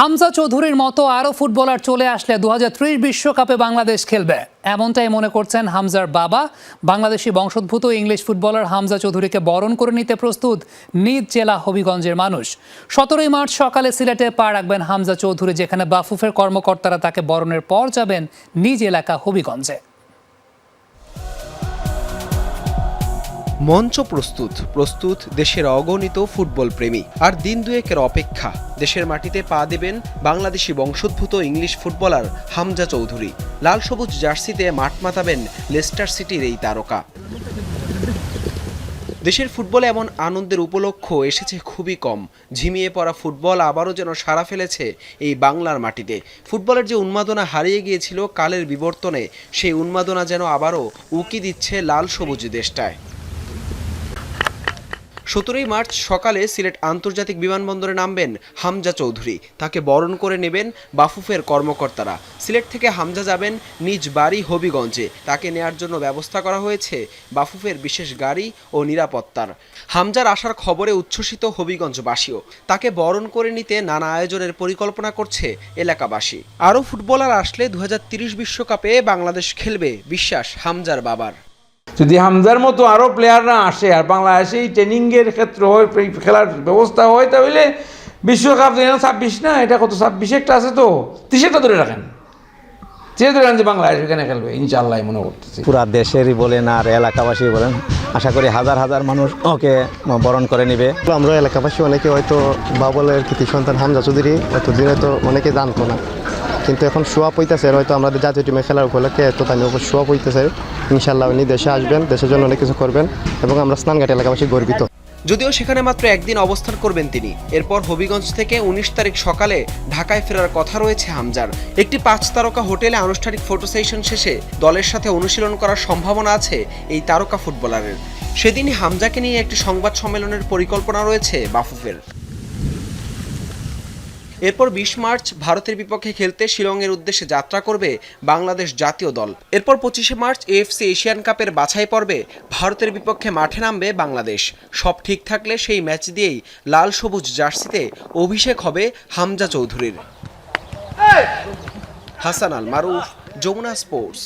হামজা চৌধুরীর মতো আরও ফুটবলার চলে আসলে দু বিশ্বকাপে বাংলাদেশ খেলবে। এমনটাই মনে করছেন হামজার বাবা। বাংলাদেশি বংশোদ্ভূত ইংলিশ ফুটবলার হামজা চৌধুরীকে বরণ করে নিতে প্রস্তুত নিজ জেলা হবিগঞ্জের মানুষ। সতেরোই মার্চ সকালে সিলেটে পা রাখবেন হামজা চৌধুরী, যেখানে বাফুফের কর্মকর্তারা তাকে বরণের পর যাবেন নিজ এলাকা হবিগঞ্জে। মঞ্চ প্রস্তুত। প্রস্তুত দেশের অগণিত ফুটবল প্রেমী। আর দিন দুয়েকের অপেক্ষা। দেশের মাটিতে পা দেবেন বাংলাদেশি বংশোদ্ভূত ইংলিশ ফুটবলার হামজা চৌধুরী। লাল সবুজ জার্সিতে মাঠ মাতাবেন লেস্টার সিটির এই তারকা। দেশের ফুটবলে এমন আনন্দের উপলক্ষ এসেছে খুবই কম। ঝিমিয়ে পড়া ফুটবল আবারও যেন সাড়া ফেলেছে এই বাংলার মাটিতে। ফুটবলের যে উন্মাদনা হারিয়ে গিয়েছিল কালের বিবর্তনে, সেই উন্মাদনা যেন আবারও উকি দিচ্ছে লাল সবুজ দেশটায়। সতেরোই মার্চ সকালে সিলেট আন্তর্জাতিক বিমানবন্দরে নামবেন হামজা চৌধুরী। তাকে বরণ করে নেবেন বাফুফের কর্মকর্তারা। সিলেট থেকে হামজা যাবেন নিজ বাড়ি হবিগঞ্জে। তাকে নেয়ার জন্য ব্যবস্থা করা হয়েছে বাফুফের বিশেষ গাড়ি ও নিরাপত্তার। হামজার আসার খবরে উচ্ছ্বসিত হবিগঞ্জবাসীও। তাকে বরণ করে নিতে নানা আয়োজনের পরিকল্পনা করছে এলাকাবাসী। আরও ফুটবলার আসলে দু বিশ্বকাপে বাংলাদেশ খেলবে বিশ্বাস হামজার বাবার। যদি হামজার মতো আরও প্লেয়াররা আসে আর বাংলাদেশে এই ট্রেনিংয়ের ক্ষেত্র হয় খেলার ব্যবস্থা হয় তাহলে বিশ্বকাপ ছাব্বিশ না? এটা কত ছাব্বিশ একটা আছে তো? তিরিশটা ধরে রাখেন। তিরিশ ধরে রাখেন যে বাংলাদেশ এখানে খেলবে। ইনশাল্লাহ মনে করতেছি। পুরা দেশেরই বলেন আর এলাকাবাসী বলেন আশা করি হাজার হাজার মানুষ ওকে বরণ করে নেবে। আমরা এলাকাবাসী অনেকে হয়তো বাবলের কৃতি সন্তান হামজা চৌধুরী এতদিন হয়তো অনেকে জানতো না। কিন্তু এখন শোয়া পইতেছে হয়তো আমাদের জাতীয় টিমে খেলার উপলক্ষে এত তাই শোয়া পইতেছে। ইনশাল্লাহ উনি দেশে আসবেন, দেশের জন্য অনেক কিছু করবেন এবং আমরা স্নানঘাট এলাকাবাসী গর্বিত। যদিও সেখানে মাত্র একদিন অবস্থান করবেন তিনি, এরপর হবিগঞ্জ থেকে উনিশ তারিখ সকালে ঢাকায় ফেরার কথা রয়েছে হামজার। একটি পাঁচ তারকা হোটেলে আনুষ্ঠানিক ফটো সেশন শেষে দলের সাথে অনুশীলন করার সম্ভাবনা আছে এই তারকা ফুটবলারের সেদিনই হামজাকে নিয়ে একটি সংবাদ সম্মেলনের পরিকল্পনা রয়েছে বাফুফের। এরপর বিশ মার্চ ভারতের বিপক্ষে খেলতে শিলংয়ের উদ্দেশ্যে যাত্রা করবে বাংলাদেশ জাতীয় দল। এরপর পঁচিশে মার্চ এএফসি এশিয়ান কাপের বাছাই পর্বে ভারতের বিপক্ষে মাঠে নামবে বাংলাদেশ। সব ঠিক থাকলে সেই ম্যাচ দিয়েই লাল সবুজ জার্সিতে অভিষেক হবে হামজা চৌধুরীর। হাসান আল মারুফ যমুনা স্পোর্টস।